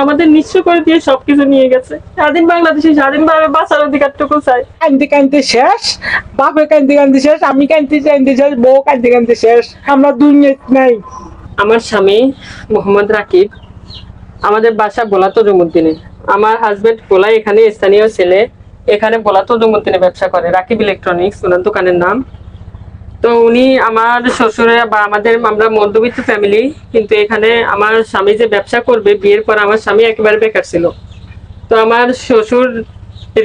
আমাদের নিঃস্ব করে দিয়ে সবকিছু নিয়ে গেছে। স্বাধীন বাংলাদেশে স্বাধীনভাবে বাঁচার অধিকারটুকু চাই। কান্দি কান্দি শেষ বাপে কান্দি কান্দি শেষ আমি কান্দি কান্দি শেষ বউ কান্দি কান্দি শেষ। আমরা দুনিয়া নাই। আমার স্বামী মোহাম্মদ রাকিব আমাদের বাসা বোলা তজুমুদ্দিনে আমার হাজবেন্ড বোলা এখানে স্থানীয় ছেলে এখানে বোলা তজুমুদ্দিনে ব্যবসা করে। রাকিব ইলেকট্রনিক্স ওনার দোকানের নাম তো উনি আমার শ্বশুরে বা আমাদের আমরা মধ্যবিত্ত ফ্যামিলি কিন্তু এখানে আমার স্বামী যে ব্যবসা করবে, বিয়ের পর আমার স্বামী একেবারে বেকার ছিল। তো আমার শ্বশুর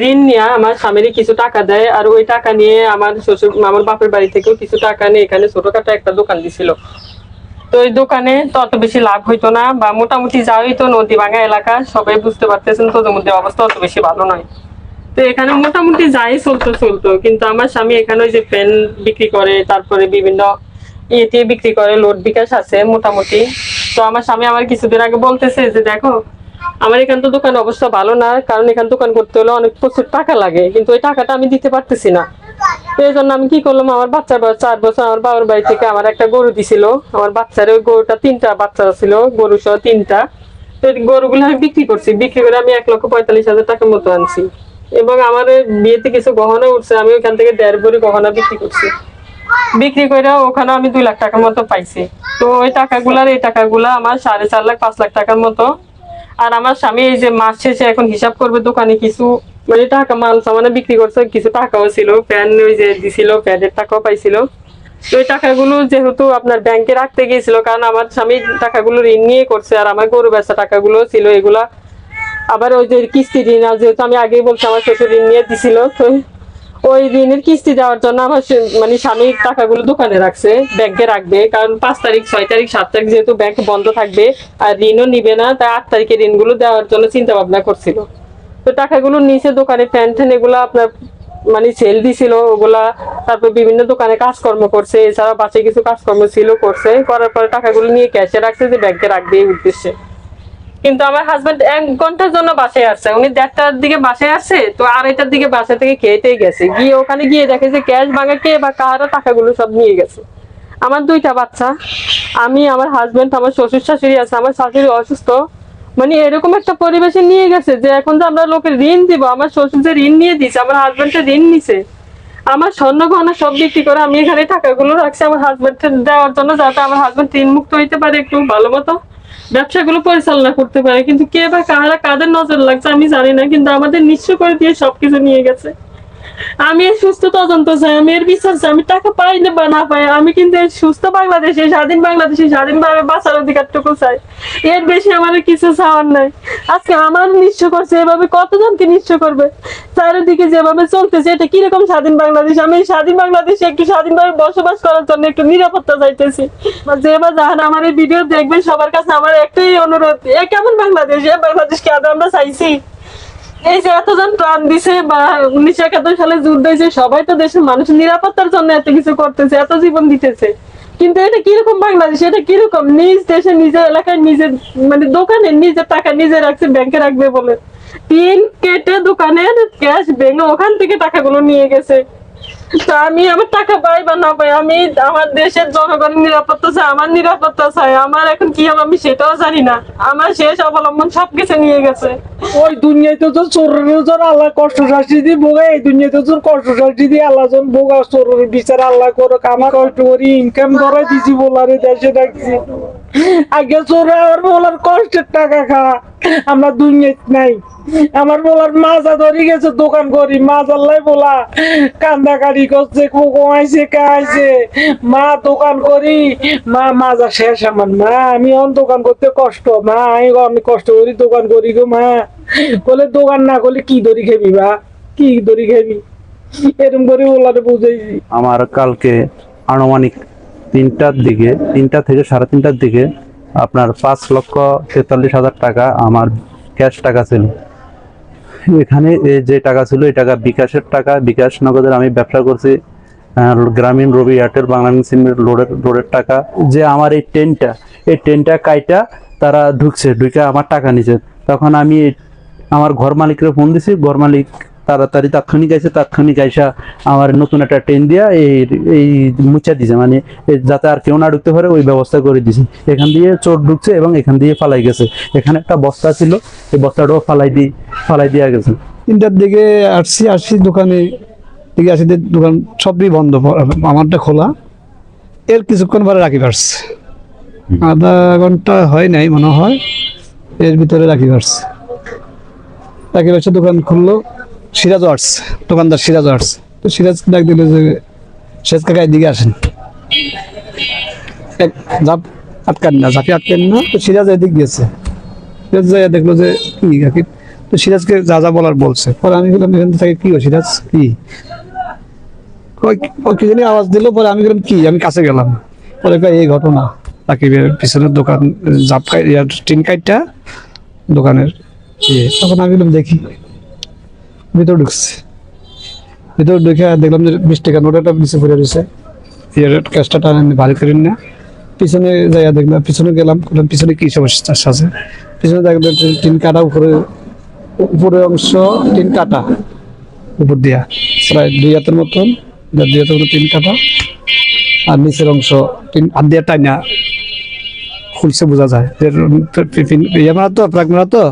ঋণ নিয়ে আমার স্বামীর কিছু টাকা দেয় আর ওই টাকা নিয়ে আমার শ্বশুর, আমার বাপের বাড়ি থেকেও কিছু টাকা নিয়ে এখানে ছোটখাটো একটা দোকান দিছিল। তো ওই দোকানে তত বেশি লাভ হইতো না বা মোটামুটি যা হইতো নদী ভাঙা এলাকা, সবাই বুঝতে পারতেছেন তোদের মধ্যে অবস্থা অত বেশি ভালো নয়। তো এখানে মোটামুটি যাই চলতো চলতো। কিন্তু আমার স্বামী এখানে ওই যে পেন বিক্রি করে, তারপরে বিভিন্ন ইয়েতে বিক্রি করে, লোড বিকাশ আছে মোটামুটি। তো আমার স্বামী আমার কিছুদিন আগে বলতেছে যে, দেখো, আমার এখান তো দোকান অবস্থা ভালো না, কারণ এখান দোকান করতে হলে অনেক প্রচুর টাকা লাগে। কিন্তু ওই টাকাটা আমি দিতে পারতেছি না। তো এই জন্য আমি কি করলাম, আমার বাচ্চার বয়স চার বছর আমার বাবার বাড়ি থেকে আমার একটা গরু দিছিল। আমার বাচ্চার ওই গরুটা তিনটা বাচ্চা ছিল, গরু সহ তিনটা। তো গরুগুলো আমি বিক্রি করছি। বিক্রি করে আমি এক লক্ষ পঁয়তাল্লিশ হাজার টাকার মতো আনছি। এবং আমার বিয়েতে কিছু গহনা উঠছে, আমি ওইখান থেকে দেড় ভরি গহনা বিক্রি করছি। বিক্রি করে ওখানে আমি দুই লাখ টাকার মতো পাইছি। তো ওই টাকাগুলার, এই টাকাগুলা আমার সাড়ে চার লাখ, পাঁচ লাখ টাকার মতো। আর আমার স্বামী এই যে মাস শেষে এখন হিসাব করবে দোকানে কিছু মানে টাকা, মাল সামানে বিক্রি করছে, কিছু টাকাও ছিল প্যান ওই যে দিছিল প্যানের টাকাও পাইছিল। তো ওই টাকাগুলো যেহেতু আপনার ব্যাংকে রাখতে গিয়েছিল, কারণ আমার স্বামী টাকাগুলো ঋণ নিয়ে করছে, আর আমার গরু ব্যবসা টাকাগুলো ছিল, এগুলা আবার ওই যে কিস্তি ঋণ যেহেতু আমি আগেই বলছি আমার শ্বশুর ঋণ নিয়ে দিছিল, তো ওই ঋণের কিস্তি দেওয়ার জন্য আমার মানে স্বামী টাকাগুলো দোকানে রাখছে, ব্যাংকে রাখবে, কারণ পাঁচ তারিখ, ছয় তারিখ, সাত তারিখ যেহেতু ব্যাংক বন্ধ থাকবে, আর ঋণও নিবে না, তাই আট তারিখে ঋণগুলো দেওয়ার জন্য চিন্তা ভাবনা করছিল। তো টাকাগুলো নিচে দোকানে ফ্যান ট্যান এগুলো আপনার মানে সেল দিছিল, ওগুলা তারপর বিভিন্ন দোকানে কাজকর্ম করছে এছাড়া বাসে কিছু কাজকর্ম ছিল, করছে, করার পরে টাকাগুলো নিয়ে ক্যাশে রাখছে যে ব্যাংকে রাখবে এই উদ্দেশ্যে। কিন্তু আমার হাজবেন্ড এক ঘণ্টার জন্য বাসায় আসছে উনি দেড়টার দিকে বাসায় আসছে তো আড়াইটার দিকে বাসা থেকে খেয়েতেই গেছে। গিয়ে ওখানে গিয়ে দেখে যে ক্যাশ ভাঙা কে বা কাহারা টাকাগুলো সব নিয়ে গেছে। আমার দুইটা বাচ্চা, আমি, আমার হাজবেন্ড আমার শ্বশুর শাশুড়ি আছে, আমার শাশুড়ি অসুস্থ। মানে এরকম একটা পরিবেশে নিয়ে গেছে যে এখন যে আমরা লোকের ঋণ দিব, আমার শ্বশুর যে ঋণ নিয়ে দিছে, আমার হাজবেন্ডের ঋণ নিছে। আমার স্বর্ণ গহনা সব বিক্রি করে আমি এখানে টাকাগুলো রাখছি, আমার হাজবেন্ড দেওয়ার জন্য, যাতে আমার হাজবেন্ড ঋণ মুক্ত হইতে পারে একটু ভালো মতো। ব্যবসাগুলো পরিচালনা করতে পারে, কিন্তু কে বা কারা, কাদের নজর লাগছে আমি জানি না, কিন্তু আমাদের নিঃস্ব করে দিয়ে সবকিছু নিয়ে গেছে। আমি সুস্থ তদন্ত চাই, আমি এর চাই, আমি টাকা পাই না বা না পাই, আমি কিন্তু সুস্থ বাংলাদেশে, স্বাধীন বাংলাদেশে স্বাধীনভাবে বাঁচার অধিকারটুকু চাই। এর বেশি আমার কিছু চাওয়ার নাই। আজকে আমার নিঃস্ব করছে, এভাবে কতজনকে নিঃস্ব করবে? চারিদিকে যেভাবে চলতেছে, এটা কীরকম স্বাধীন বাংলাদেশ? আমি স্বাধীন বাংলাদেশে একটু স্বাধীনভাবে বসবাস করার জন্য একটু নিরাপত্তা চাইতেছি। যে বা যাহারা আমার এই ভিডিও দেখবেন, সবার কাছে আমার একটাই অনুরোধ, এ কেমন বাংলাদেশ? এ বাংলাদেশকে আদৌ আমরা চাইছি? এই যে প্রাণ দিছে বা উনিশশো একাত্তর সালে যুদ্ধ হয়েছে, সবাই তো দেশের মানুষের নিরাপত্তার জন্য এত কিছু করতেছে, এত জীবন দিতেছে। কিন্তু এটা কীরকম বাংলাদেশ? এটা কীরকম? নিজ দেশে নিজের এলাকায় নিজের মানে দোকানে নিজের টাকা নিজে রাখছে, ব্যাংকে রাখবে বলে। তিন কেটে দোকানের ক্যাশ ভেঙে ওখান থেকে টাকাগুলো নিয়ে গেছে। আমি আমার টাকা পাই বা না পাই, আমি আমার দেশের জনগণের নিরাপত্তা চাই, আমার নিরাপত্তা চাই, আমার এখন কি হবে আমি সেটাও জানি না। আমার শেষ অবলম্বন সবকিছু নিয়ে গেছে। ওই দুনিয়াতে তো চোরের জন আল্লাহ কষ্ট শাস্তি দিয়ে ভোগে, এই দুনিয়াতে তোর কষ্ট শাস্তি দিয়ে আল্লাহ জন ভোগা চোরের বিচার আল্লাহ করো কামা কষ্ট করি ইনকাম ধরাই দিছি বলারে, দেশে রাখছি আগে চোরে আমার বলার কষ্টের টাকা খা। আমরা দুনিয়াতে নাই। আমার বলার মাজা ধরি গেছে দোকান করি মাছ আল্লাহ বলা। কান্দা কাড়ি করছে কমাইছে কাইছে মা, দোকান করি মা মাজা শেষ আমার। মা, আমি অন দোকান করতে কষ্ট। মা, আমি আমি কষ্ট করি দোকান করি গো, মা। বলে দোকান না করলে কি দড়ি খেবি বা কি দড়ি খেবি? এরকম করে ওলারে বুঝাইছি। আমার কালকে আনুমানিক তিনটার দিকে, তিনটা থেকে সাড়ে তিনটার দিকে আপনার পাঁচ লক্ষ তেতাল্লিশ হাজার টাকা আমার ক্যাশ টাকা ছিল। এখানে যে টাকা ছিল, এই টাকা বিকাশের টাকা, বিকাশ নগদের আমি ব্যবসা করছি গ্রামীণ রবি এয়ারটেল, বাংলাদেশ সিমের লোডের লোডের টাকা। যে আমার এই ট্রেনটা এই ট্রেনটা কাইটা তারা ঢুকছে, ঢুকে আমার টাকা নিচ্ছে তখন আমি আমার ঘর মালিককে ফোন দিছি, ঘর মালিক তাড়াতাড়ি তাৎক্ষণিক আইসে তাৎক্ষণিক আইসা আমার নতুন একটা ট্রেন দিয়া এই এই মুচা দিছে। মানে যাতে আর কেউ না ঢুকতে পারে ওই ব্যবস্থা করে দিছে। এখান দিয়ে চোর ঢুকছে এবং এখান দিয়ে ফালাই গেছে। এখানে একটা বস্তা ছিল এই বস্তাটাও ফালাই দি ফালাই দিয়া গেছে। তিনটার দিকে আসছি আসছি দোকানে দিকে আসি দোকান সবই বন্ধ আমারটা খোলা। এর কিছুক্ষণ পরে রাখি পারছে আধা ঘণ্টা হয় নাই মনে হয় এর ভিতরে রাখি পারছে রাখি পারছে দোকান খুললো। সিরাজ আর্টস দোকানদার সিরাজ আর্টস তো সিরাজ ডাক দিল যে, শেষ কাকা এদিকে আসেন। এক ঝাপ আটকান না, ঝাঁপি আটকান না, তো সিরাজ এদিক গেছে সিরাজ যাই দেখল যে, কি কাকি? তো সিরাজকে যা যা বলার বলছে। পরে আমি বললাম, এখান থেকে কি ও সিরাজ? কি? কি জানি আওয়াজ দিল, পরে আমি বললাম, কি? আমি কাছে গেলাম। পরে এই ঘটনা। রাকিবের পিছনের দোকান জাপ টিন কাইটটা দোকানের ইয়ে। তখন আমি বললাম, দেখি। ভিতর ঢুকছে। ভিতর ঢুকে দেখলাম যে বিশ টাকা নোট একটা নিচে পড়ে রয়েছে। ক্যাশটা টানে ভারী করেন না। পিছনে যাইয়া দেখলাম, পিছনে গেলাম পিছনে কি সমস্যা আছে? পিছনে দেখলাম টিন কাটা উপরে, উপরের অংশ টিন কাটা। উপর দিয়া, প্রায় দুই হাতের মতন, দুই হাতের মতো টিন কাটা। আর নিচের অংশ টিন, হাত দিয়া টাইনা খুলছে, বোঝা যায়। ইয়ে তো মারা তো?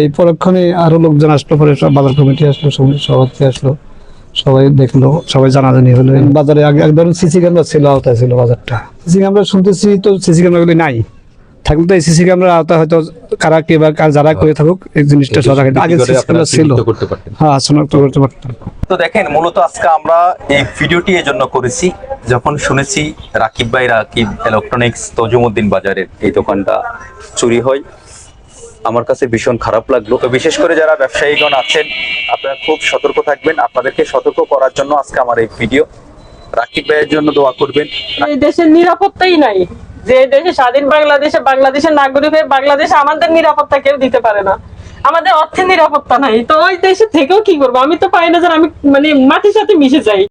এই পরক্ষণে আরও লোকজন আসলো পরে সব বাজার কমিটি আসলো সভাপতি আসলো। সবাই দেখল সবাই জানাজানি হলো। বাজারে আগে এক ধরনের সিসি ক্যামেরা ছিল আওতায় ছিল বাজারটা। সিসি ক্যামেরা শুনতেছি তো সিসি ক্যামেরাগুলি নাই। থাকলে তো এই সিসি ক্যামেরা আওতায় হয়তো কারা কে বা কার যারা করে থাকুক এই জিনিসটা সজাগ আগে সিসি ক্যামেরা ছিল। করতে পারতেন। হ্যাঁ শনাক্ত করতে পারতাম। তো দেখেন মূলত আজকে আমরা এই ভিডিওটি এই জন্য করেছি যখন শুনেছি রাকিব ভাই রাকিব ইলেকট্রনিক্স তজুমুদ্দিন বাজারের এই দোকানটা চুরি হয়। আমার কাছে ভীষণ খারাপ লাগল। তো বিশেষ করে যারা ব্যবসায়ীগণ আছেন, আপনারা খুব সতর্ক থাকবেন। আপনাদেরকে সতর্ক করার জন্য আজকে আমার এই ভিডিও। রাকিব ভাইয়ের জন্য দোয়া করবেন। এই দেশের নিরাপত্তাই নাই। যে দেশে স্বাধীন বাংলাদেশে বাংলাদেশের নাগরিক হয়ে বাংলাদেশে আমাদের নিরাপত্তা কেউ দিতে পারে না। আমাদের অর্থের নিরাপত্তা নাই। তো ওই দেশে থেকেও কি করব? আমি তো পাই না যে আমি মানে মাটির সাথে মিশে যাই।